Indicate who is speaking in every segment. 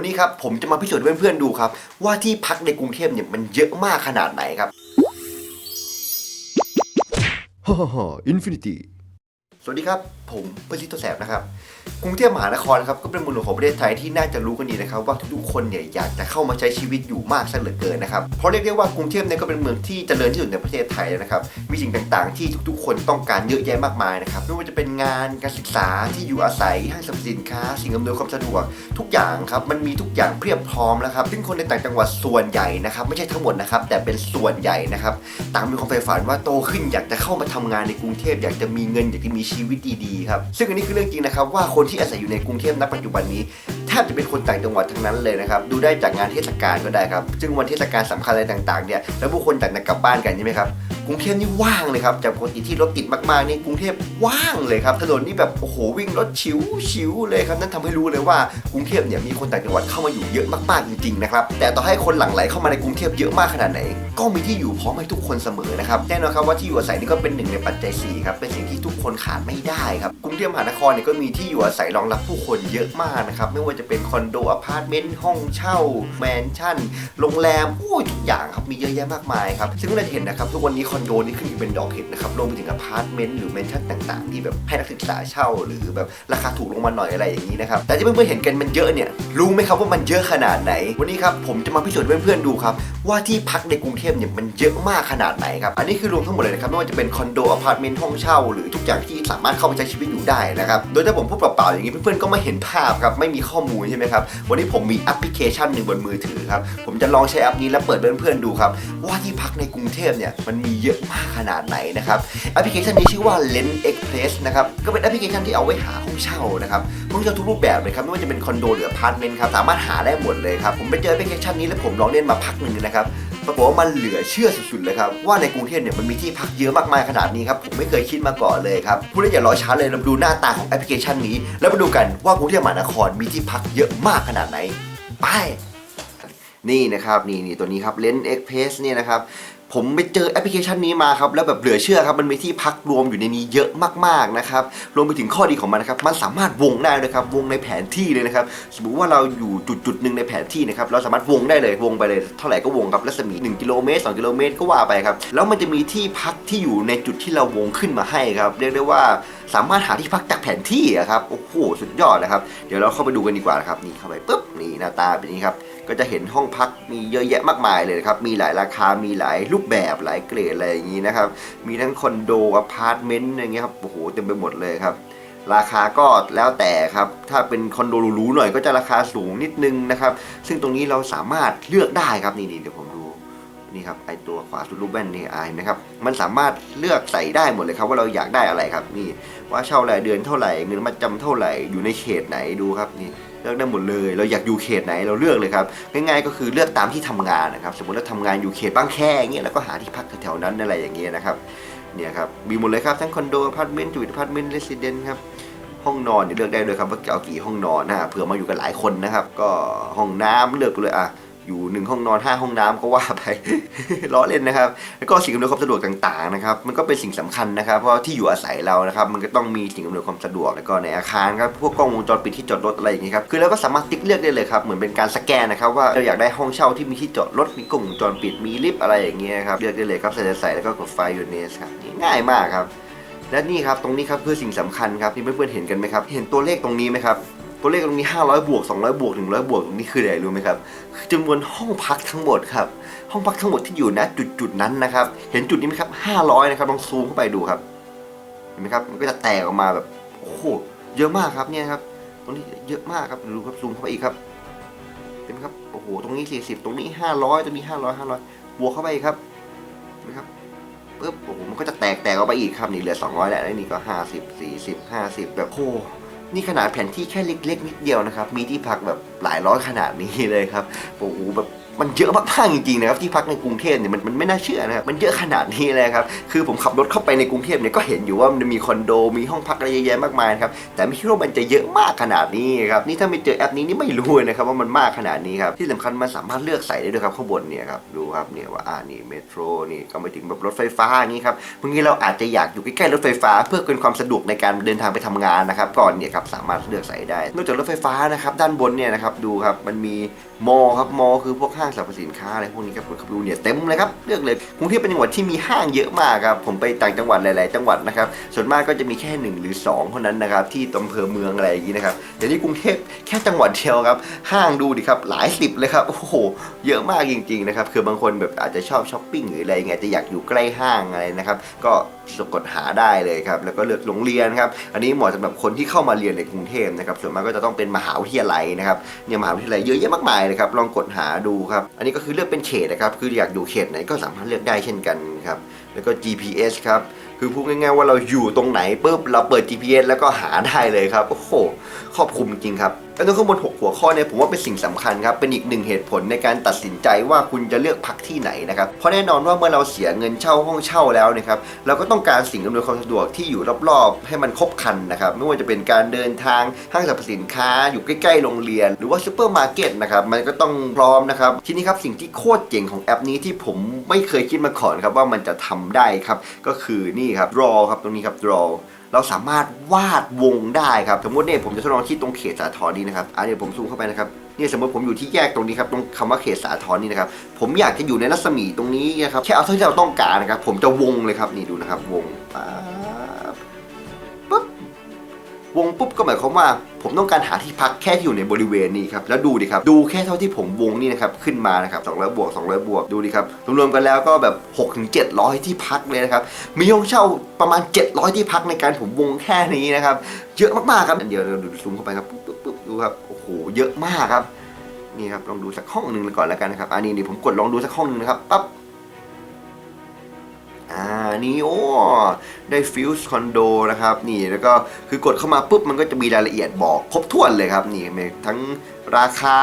Speaker 1: วันนี้ครับผมจะมาพิสูจน์ให้เพื่อนๆดูครับ ว่าที่พักในกรุงเทพเนี่ยมันเยอะมากขนาดไหนครับ
Speaker 2: ฮ่าฮ่าฮ่าอินฟินิตี้
Speaker 1: สวัสดีครับ ผมเปอร์ซิตัวแสบนะครับกรุงเทพมหานครครับก็เป็นเมืองหลวงของประเทศไทยที่น่าจะรู้กันดีนะครับว่าทุกๆคนเนี่ยอยากจะเข้ามาใช้ชีวิตอยู่มากสักเหลือเกินนะครับเพราะเรียกได้ว่ากรุงเทพเนี่ยก็เป็นเมืองที่เจริญที่สุดในประเทศไทยนะครับมีสิ่งต่างๆ ที่ทุกๆ คนต้องการเยอะแยะมากมายนะครับไม่ว่าจะเป็นงานการศึกษาที่อยู่อาศัยห้างสรรพสินค้า สิ่งอำนวยความสะดวก ทุกอย่างครับมันมีทุกอย่างเพียบพร้อมแล้วครับซึ่งคนในต่างจังหวัดส่วนใหญ่นะครับไม่ใช่ทั้งหมดนะครับแต่เป็นส่วนใหญ่นะครับต่างมีความใฝ่ฝันว่าโตขึ้นอยากจะเข้ามาทำงานในกรุงเทพอยากจะมีเงินอยากจะมีชีวิตดีครับซึ่งอันนี้คือเรื่องจริงนะครับว่าคนที่อาศัยอยู่ในกรุงเทพณปัจจุบันนี้ บจะเป็นคนต่างจังหวัดทั้งนั้นเลยนะครับ ดูได้จากงานเทศกาลก็ได้ครับ ซึ่งวันเทศกาลสำคัญอะไรต่างๆเนี่ยแล้วผู้คนต่างจะกลับบ้านกันใช่ไหมครับกรุงเทพนี่ว่างเลยครับจากปกติที่รถติดมากๆนี่กรุงเทพว่างเลยครับถนนนี่แบบโอ้โหวิ่งรถชิวชิวเลยครับนั่นทำให้รู้เลยว่ากรุงเทพเนี่ยมีคนต่างจังหวัดเข้ามาอยู่เยอะมากๆจริงๆนะครับแต่ต่อให้คนหลั่งไหลเข้ามาในกรุงเทพเยอะมากขนาดไหน ก็มีที่อยู่พร้อมให้ทุกคนเสมอนะครับแน่นอนครับว่าที่อยู่อาศัยนี่ก็เป็นหนึ่งในปัจจัย4ครับเป็นสิ่งที่ทุกคนขาดไม่ได้ครับกรุงเทพมหานครเนี่ยก็มีที่อยู่อาศัยรองรับผู้คนเยอะมากนะครับไม่ว่าจะเป็นคอนโดอพาร์ตเมนต์ห้องเช่าแมนชั่นโรงแรมโอ้ยทุกอย่างครับมีเยอะแยะมากมายครับซึ่งเราเห็นนะครับทุกวันนี้คอนโดนี่ขึ้นอยู่เป็นดอกเห็ดนะครับรวมไปถึงอพาร์ตเมนต์หรือแมนชั่นต่างๆ ที่แบบให้นักศึกษาเช่า หรือแบบราคาถูกลงมาหน่อยอะไรอย่างนี้นะครับแต่ที่เพื่อนๆเห็นกันมันเยอะเนี่ยรู้ไหมครับว่ามันเยอะขนาดไหน วันนี้ครับผมจะมาพิสูจน์เพื่อนๆดูครับว่าที่พักในกรุงเทพเนี่ยมันเยอะมากขนาดไหนครับอันนี้คือรวมทั้งหมดเลยนะครับไม่ว่าจะเป็นคอนโดอพาร์ตเมนต์ห้องเช่า หรือทุกอย่างที่สามารถเข้าไปใช้ชีวิตอยู่ได้นะครับโดยถ้าผมพูดเปล่าๆอย่างนี้เพื่อนๆก็ไม่เห็นภาพครับไม่มีข้อมูลใช่ไหมครับ วันนี้ผมมีแอปพลิเคชันหนึ่งบนมือถือครับ ผมจะลองใช้แอปนี้แล้วเปิดเพื่อนๆดูครับ ว่าที่พักในกรุงเทพเนี่ยมันมีเยอะมากขนาดไหนนะครับแอปพลิเคชันนี้ชื่อว่า Lens Express นะครับก็เป็นแอปพลิเคชันที่เอาไว้หาห้องเช่านะครับห้องเช่าทุกรูปแบบเลยครับไม่ว่าจะเป็นคอนโดหรืออพาร์ตเมนต์ครับสามารถหาได้หมดเลยครับผมไปเจอแอปพลิเคชันนี้แล้วผมลองเล่นมาพักหนึ่งนะครับ ปรากฏว่ามันเหลือเชื่อสุดๆเลยครับว่าในกรุงเทพเนี่ยมันมีที่พักเยอะมากมายขนาดนี้ครับผมไม่เคยคิดมาก่อนเลยครับพูดเล่นอย่ารอช้าเลยเรามาดูหน้าตาของแอปพลิเคชันนี้ แล้วมาดูกันว่ากรุงเทพมหานครมีที่พักเยอะมากขนาดไหนไปนี่นะครับนี่นี่ตัวนี้ครับเลนเอ็กเพสเนี่ยนะครับ ผมไปเจอแอปพลิเคชันนี้มาครับแล้วแบบเหลือเชื่อครับมันมีที่พักรวมอยู่ในนี้เยอะมากๆนะครับรวมไปถึงข้อดีของมันนะครับมันสามารถวงได้เลยครับวงในแผนที่เลยนะครับสมมติว่าเราอยู่จุดจุดๆหนึ่งในแผนที่นะครับเราสามารถวงได้เลยวงไปเลยเท่าไหร่ก็วงครับรัศมี 1 กิโลเมตร2กิโลเมตรก็ว่าไปครับแล้วมันจะมีที่พักที่อยู่ในจุดที่เราวงขึ้นมาให้ครับเรียกได้ว่าสามารถหาที่พักจากแผนที่อะครับโอ้โหสุดยอดนะครับเดี๋ยวเราเข้าไปดูกันดีกว่านะครับนี่เข้าไปปุ๊บนี่หน้าตาเป็นนี้ครับ ก็จะเห็นห้องพักมีเยอะแยะมากมายเลยครับ มีหลายราคา มีหลายรูปแบบหลายเกรดอะไรอย่างนี้นะครับ มีทั้งคอนโดอพาร์ตเมนต์อย่างเงี้ยครับ โอ้โห เต็มไปหมดเลยครับ ราคาก็แล้วแต่ครับ ถ้าเป็นคอนโดหรูๆหน่อยก็จะราคาสูงนิดนึงนะครับ ซึ่งตรงนี้เราสามารถเลือกได้ครับ นี่นเดี๋ยวผมดูนี่ครับไอตัวขวาสุดรูปแว่นนี่อ่าเห็นไหมครับมันสามารถเลือกใส่ได้หมดเลยครับ ว่าเราอยากได้อะไรครับ นี่ว่าเช่ารายเดือนเท่าไหร่เงินมัดจำเท่าไหร่อยู่ในเขตไหนดูครับนี่ เลือกได้หมดเลย เราอยากอยู่เขตไหนเราเลือกเลยครับ ง่ายๆก็คือเลือกตามที่ทำงานนะครับ สมมติเราทำงานอยู่เขตบางแคอย่างเงี้ยแล้วก็หาที่พักแถวๆนั้นอะไรอย่างเงี้ยนะครับ เนี่ยครับ มีหมดเลยครับ ทั้งคอนโดอพาร์ตเมนต์จุดอพาร์ตเมนต์เรสซิเดนต์ครับห้องนอนเนี่ยเลือกได้เลยครับว่าจะเอากี่ห้องนอนนะเผื่อมาอยู่กันหลายคนนะครับ ก็ห้องน้ำเลือกเลยอะ อยู่หนึ่งห้องนอนห้าห้องน้ำก็ว่าไปล้อเล่นนะครับ แล้วก็สิ่งอำนวยความสะดวกต่างๆนะครับ มันก็เป็นสิ่งสำคัญนะครับ เพราะที่อยู่อาศัยเรานะครับ มันก็ต้องมีสิ่งอำนวยความสะดวกแล้วก็ในอาคารครับพวกกล้องวงจรปิดที่จอดรถอะไรอย่างนี้ครับคือเราก็สามารถติ๊กเลือกได้เลยครับเหมือนเป็นการสแกนนะครับว่าเราอยากได้ห้องเช่าที่มีที่จอดรถมีกล้องวงจรปิดมีลิฟต์อะไรอย่างเงี้ยครับเลือกได้เลยครับใส่ใส่แล้วก็กดไฟยูเนสครับง่ายมากครับและนี่ครับตรงนี้ครับคือสิ่งสำคัญครับที่เพื่อนๆเห็นกันไหมครับ เห็นตัวเลขตรงนี้ไหมครับ ตัวเลขตรงนี้ 500 บวก 200 บวก 100 บวกตรงนี้คืออะไรรู้ไหมครับคือจำนวนห้องพักทั้งหมดครับ ห้องพักทั้งหมดที่อยู่ณจุดจุดๆนั้นนะครับ เห็นจุดนี้ไหมครับ 500 นะครับลองซูมเข้าไปดูครับ เห็นไหมครับ มันก็จะแตกออกมาแบบ โอ้โห เยอะมากครับเนี่ยครับ ตรงนี้เยอะมากครับดูครับซูมเข้าไปอีกครับ เห็นไหมครับ โอ้โห ตรงนี้ 40 ตรงนี้ 500 ตรงนี้ 500 500 บวกเข้าไปอีกครับ เห็นไหมครับปุ๊บ โอ้โห มันก็จะแตกแตกออกไปอีกครับ นี่เหลือ 200 แล้วแล้วนี่ก็ 50 40 50 แบบโอ้ นี่ขนาดแผนที่แค่เล็ก ๆ นิดเดียวนะครับ มีที่พักแบบหลายร้อยขนาดนี้เลยครับโอ้โหแบบ มันเยอะมากๆจริงๆนะครับที่พักในกรุงเทพเนี่ยมันมันไม่น่าเชื่อนะครับมันเยอะขนาดนี้เลยครับคือผมขับรถเข้าไปในกรุงเทพเนี่ยก็เห็นอยู่ว่ามันมีคอนโดมีห้องพักอะไรเยอะแยะมากมายครับแต่ไม่คิดว่ามันจะเยอะมากขนาดนี้ครับนี่ถ้าไม่เจอแอปนี้นี่ไม่รู้นะครับว่ามันมากขนาดนี้ครับที่สำคัญมันสามารถเลือกใส่ได้ด้วยครับข้างบนเนี่ยครับดูครับเนี่ยว่าอ่านี่เมโทรนี่ก็ไปถึงแบบรถไฟฟ้าอย่างนี้ครับบางทีเราอาจจะอยากอยู่ใกล้ๆรถไฟฟ้า เพื่อเป็นความสะดวกในการเดินทางไปทำงานนะครับก่อนเนี่ยครับสามารถเลือกใส่ได้ นอกจากรถไฟฟ้านะครับด้านบนเนี่ยนะครับดูครับมันมี มอครับมอคือพวกห้างสรรพสินค้าอะไรพวกนี้ครับคุณขับดูเนี่ยเต็มเลยครับเลือกเลยกรุงเทพเป็นจังหวัดที่มีห้างเยอะมากครับผมไปต่างจังหวัดหลาย ๆ จังหวัดนะครับส่วนมากก็จะมีแค่หนึ่งหรือสองเท่านั้นนะครับที่อำเภอเมืองอะไรอย่างนี้นะครับแต่ที่กรุงเทพแค่จังหวัดเดียวครับห้างดูดิครับหลายสิบเลยครับโอ้โหเยอะมากจริง ๆ นะครับคือบางคนแบบอาจจะชอบช้อปปิ้งหรืออะไรเงี้ยจะอยากอยู่ใกล้ห้างอะไรนะครับก็สกดหาได้เลยครับแล้วก็เลือกโรงเรียนครับอันนี้เหมาะสำหรับคนที่เข้ามาเรียนในกรุงเทพนะครับส่วนมากก็จะต้องเป็นมหาวิทยาลัยนะครับเนี่ยมหาวิทยาลัยเยอะแยะมากมายนะครับ ลองกดหาดูครับ อันนี้ก็คือเลือกเป็นเขตนะครับ คืออยากอยู่เขตไหนก็สามารถเลือกได้เช่นกันครับ แล้วก็ GPS ครับคือพูดง่ายๆว่าเราอยู่ตรงไหนปุ๊บเราเปิด GPS แล้วก็หาได้เลยครับโอ้โหครอบคลุมจริงครับ แล้วตรงข้างบน6หัวข้อเนี่ยผมว่าเป็นสิ่งสำคัญครับเป็นอีกหนึ่งเหตุผลในการตัดสินใจว่าคุณจะเลือกพักที่ไหนนะครับเพราะแน่นอนว่าเมื่อเราเสียเงินเช่าห้องเช่าแล้วนะครับเราก็ต้องการสิ่งอำนวยความสะดวกที่อยู่รอบๆ ให้มันครบครันนะครับไม่ว่าจะเป็นการเดินทางห้างสรรพสินค้า อยู่ใกล้ๆโรงเรียน หรือว่าซูเปอร์มาร์เก็ตนะครับมันก็ต้องพร้อมนะครับทีนี้ครับสิ่งที่โคตรเจ๋งของแอปนี้ที่ผมไม่เคยคิดมาก่อนครับว่ามันจะทำได้ครับก็คือนี่ครับ draw ครับตรงนี้ครับ draw เราสามารถวาดวงได้ครับสมมติเนี่ยผมจะทดลองที่ตรงเขตสาทรนี้นะครับอะเดี๋ยวผมซูมเข้าไปนะครับเนี่ยสมมติผมอยู่ที่แยกตรงนี้ครับตรงคำว่าเขตสาทรนี่นะครับผมอยากจะอยู่ในรัศมีตรงนี้นะครับแค่เอาเท่าที่เราต้องการนะครับผมจะวงเลยครับนี่ดูนะครับวงปา วงปุ๊บก็หมายความว่า ผมต้องการหาที่พักแค่ที่อยู่ในบริเวณนี้ครับแล้วดูดิครับดูแค่เท่าที่ผมวงนี่นะครับขึ้นมานะครับ200บวก200บวกดูดิครับรวมๆกันแล้วก็แบบ6ถึง700 ที่พักเลยนะครับมีห้องเช่าประมาณ 700 ที่พักในการผมวงแค่นี้นะครับเยอะมากๆครับเดี๋ยวเราดูซูมเข้าไปครับปุ๊บปุ๊บปุ๊บดูครับโอ้โหเยอะมากครับนี่ครับลองดูสักห้องหนึ่งก่อนแล้วกันนะครับอันนี้นี่ผมกดลองดูสักห้องหนึ่งนะครับปั๊บ อ่านี่โอ้ได้ฟิวส์คอนโดนะครับนี่แล้วก็คือกดเข้ามาปุ๊บมันก็จะมีรายละเอียดบอกครบถ้วนเลยครับนี่ทั้งราคา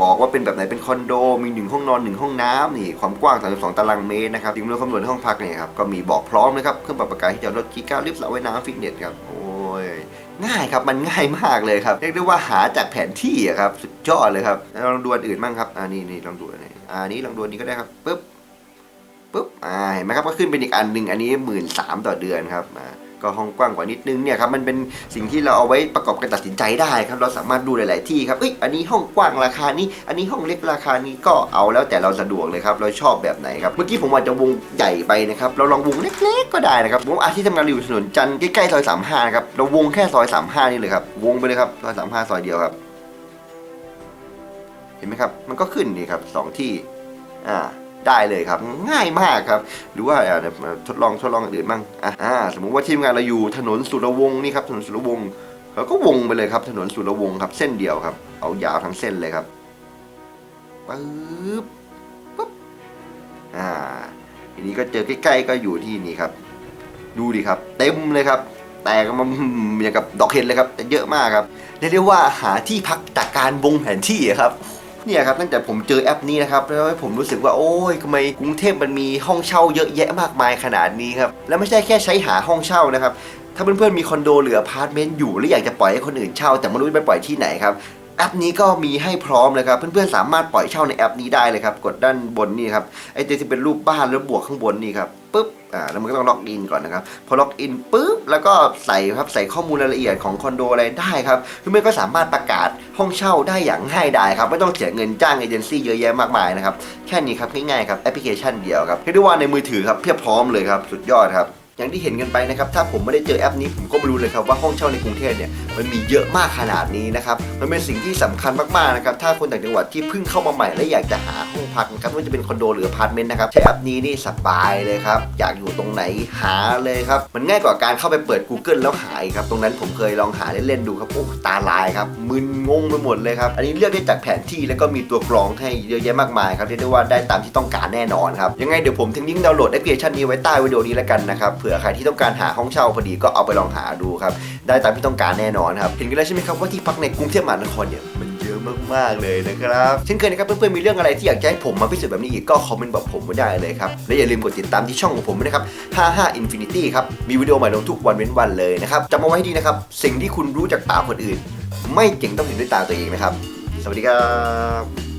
Speaker 1: บอกว่าเป็นแบบไหนเป็นคอนโด มีหนึ่งห้องนอนหนึ่งห้องน้ำนี่ความกว้าง 32 ตารางเมตรนะครับสิ่งอำนวความสะดวกในห้องพักเนี่ยครับก็มีบอกพร้อมนะครับเครื่องปรับอากาศที่จะลดขี้ก้าวลิฟต์สระว่ายน้ำฟิตเนสครับโอ้ยง่ายครับมันง่ายมากเลยครับเรียกได้ว่าหาจากแผนที่อะครับสุดยอดเลยครับแล้วลองดูอันอื่นบ้างครับอ่านี่นี่ลองดูอันนี้อ่านี้ลองดูอันนี้ก็ได้ครับปึ๊บ ปึ๊บอ่าเห็นไหมครับก็ขึ้นเป็นอีกอันหนึ่งอันนี้หมื่นสามต่อเดือนครับอ่าก็ห้องกว้างกว่านิดนึงเนี่ยครับมันเป็นสิ่งที่เราเอาไว้ประกอบการตัดสินใจได้ครับเราสามารถดูหลาย ๆ ที่ครับเอ้ยอันนี้ห้องกว้างราคานี้อันนี้ห้องเล็กราคานี้ก็เอาแล้วแต่เราสะดวกเลยครับเราชอบแบบไหนครับเมื่อกี้ผมอาจจะวงใหญ่ไปนะครับเราลองวงเล็ก ๆ ก็ได้นะครับผมอาที่ทำงานอยู่ถนนจันทร์ใกล้ ๆ ซอยสามห้านะครับเราวงแค่ซอยสามห้านี่เลยครับวงไปเลยครับซอยสามห้าซอยเดียวครับ เห็นไหมครับมันก็ขึ้นนี่ครับสองที่อ่า ได้เลยครับ ง่ายมากครับ หรือว่าทดลองทดลองอื่นบ้างอะอ่าสมมุติว่าทีมงานเราอยู่ถนนสุรวงศ์นี่ครับถนนสุรวงศ์เราก็วงไปเลยครับ ถนนสุรวงศ์ครับเส้นเดียวครับ เอายาวทั้งเส้นเลยครับปึ๊บปึ๊บอ่าทีนี้ก็เจอใกล้ๆก็อยู่ที่นี่ครับ ดูดิครับ เต็มเลยครับ แต่ก็มาอย่างกับดอกเห็ดเลยครับ แต่เยอะมากครับเรียกได้ว่าหาที่พักจากการวงแผนที่ครับ เนี่ยครับตั้งแต่ผมเจอแอปนี้นะครับแล้วผมรู้สึกว่าโอ้ยทำไมกรุงเทพมันมีห้องเช่าเยอะแยะมากมายขนาดนี้ครับแล้วไม่ใช่แค่ใช้หาห้องเช่านะครับถ้าเพื่อนๆมีคอนโดหรืออพาร์ตเมนต์อยู่แล้วอยากจะปล่อยให้คนอื่นเช่า แต่ไม่รู้จะไปปล่อยที่ไหนครับแอปนี้ก็มีให้พร้อมเลยครับ เพื่อนๆสามารถปล่อยเช่าในแอปนี้ได้เลยครับ กดด้านบนนี่ครับไอ้ตัวที่เป็นรูปบ้านแล้วบวกข้างบนนี่ครับ ปุ๊บอ่าแล้วมันก็ต้องล็อกอินก่อนนะครับพอล็อกอินปุ๊บแล้วก็ใส่ครับใส่ข้อมูลรายละเอียดของคอนโดอะไรได้ครับเพื่อนก็สามารถประกาศห้องเช่าได้อย่างง่ายดายครับไม่ต้องเสียเงินจ้างเอเจนซี่เยอะแยะมากมายนะครับแค่นี้ครับง่ายๆครับแอปพลิเคชันเดียวครับเรียกได้ว่าในมือถือครับเพียบพร้อมเลยครับสุดยอดครับ อย่างที่เห็นกันไปนะครับ ถ้าผมไม่ได้เจอแอปนี้ผมก็ไม่รู้เลยครับว่าห้องเช่าในกรุงเทพเนี่ยมันมีเยอะมากขนาดนี้นะครับมันเป็นสิ่งที่สำคัญมากๆนะครับถ้าคนต่างจังหวัดที่เพิ่งเข้ามาใหม่และอยากจะหาห้องพักนะครับไม่ว่าจะเป็นคอนโดหรืออพาร์ตเมนต์นะครับใช้แอปนี้นี่สบายเลยครับอยากอยู่ตรงไหนหาเลยครับมันง่ายกว่าการเข้าไปเปิด Google แล้วหาครับตรงนั้นผมเคยลองหาเล่นๆดูครับโอ้ตาลายครับมึนงงไปหมดเลยครับอันนี้เลือกได้จากแผนที่แล้วก็มีตัวกรองให้เยอะแยะมากมายครับเรียกได้ว่าได้ตามที่ต้องการแน่นอนครับยังไงเดี๋ยวผมทิ้งลิงก์ดาวน์โหลดแอปพลิเคชันนี้ไว้ใต้วิดีโอนี้แล้วกันนะครับผื่อใครที่ต้องการหาห้องเช่าพอดีก็เอาไปลองหาดูครับ ได้ตามที่ต้องการแน่นอนครับ เห็นกันแล้วใช่ไหมครับว่าที่พักในกรุงเทพมหานครเนี่ยมันเยอะมากๆเลยนะครับเช่นเคยนะครับเพื่อนๆมีเรื่องอะไรที่อยากจะให้ผมมาพิสูจน์แบบนี้อีกก็คอมเมนต์บอกผมมาได้เลยครับ และอย่าลืมกดติดตามที่ช่องของผมนะครับ 55 Infinity ครับ มีวิดีโอใหม่ลงทุกวันเว้นวันเลยนะครับจำเอาไว้ให้ดีนะครับ สิ่งที่คุณรู้จากปากคนอื่น ไม่เก่งต้องเห็นด้วยตาตัวเองนะครับ สวัสดีครับ